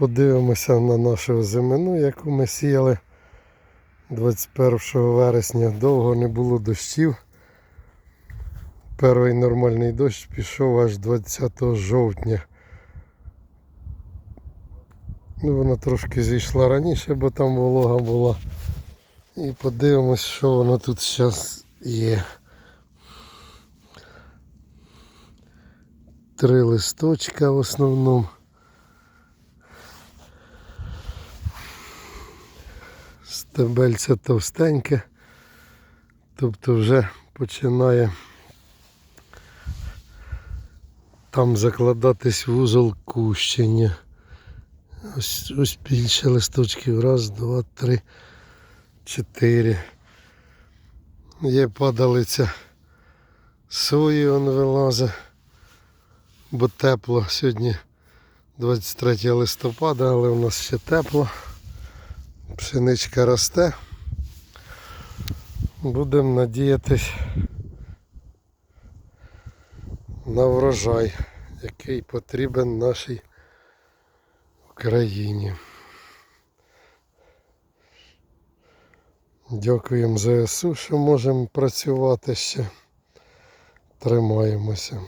Подивимося на нашу зимину, яку ми сіяли 21 вересня. Довго не було дощів. Перший нормальний дощ пішов аж 20 жовтня. Ну, вона трошки зійшла раніше, бо там волога була. І подивимось, що воно тут зараз є. Три листочка в основному. Стебельце товстеньке, тобто вже починає там закладатись вузол кущення. Ось, ось більше листочків. Раз, два, три, чотири. Є падалиця сої он вилазить, бо тепло. Сьогодні 23 листопада, але у нас ще тепло. Пшеничка росте. Будемо надіятись на врожай, який потрібен нашій Україні. Дякуємо ЗСУ, що можемо працювати ще. Тримаємося.